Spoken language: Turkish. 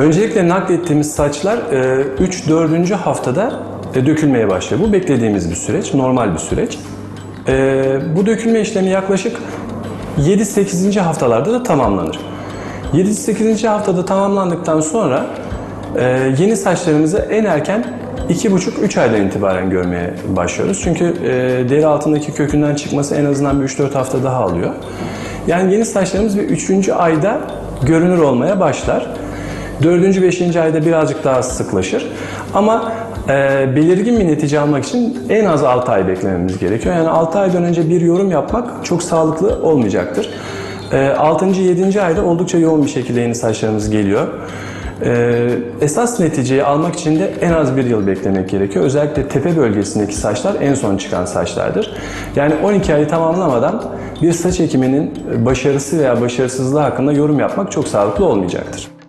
Öncelikle naklettiğimiz saçlar 3-4. haftada e, dökülmeye başlıyor. Bu beklediğimiz bir süreç, normal bir süreç. E, Bu dökülme işlemi yaklaşık 7-8. haftalarda da tamamlanır. 7-8. haftada tamamlandıktan sonra e, yeni saçlarımızı en erken 2,5-3 aydan itibaren görmeye başlıyoruz. Çünkü e, deri altındaki kökünden çıkması en azından bir 3-4 hafta daha alıyor. Yani yeni saçlarımız bir 3. ayda görünür olmaya başlar. 4. 5. ayda birazcık daha sıklaşır. Ama e, belirgin bir netice almak için en az 6 ay beklememiz gerekiyor. Yani 6 aydan önce bir yorum yapmak çok sağlıklı olmayacaktır. E, 6. 7. ayda oldukça yoğun bir şekilde yeni saçlarımız geliyor. E, esas neticeyi almak için de en az bir yıl beklemek gerekiyor. Özellikle tepe bölgesindeki saçlar en son çıkan saçlardır. Yani 12 ayı tamamlamadan bir saç ekiminin başarısı veya başarısızlığı hakkında yorum yapmak çok sağlıklı olmayacaktır.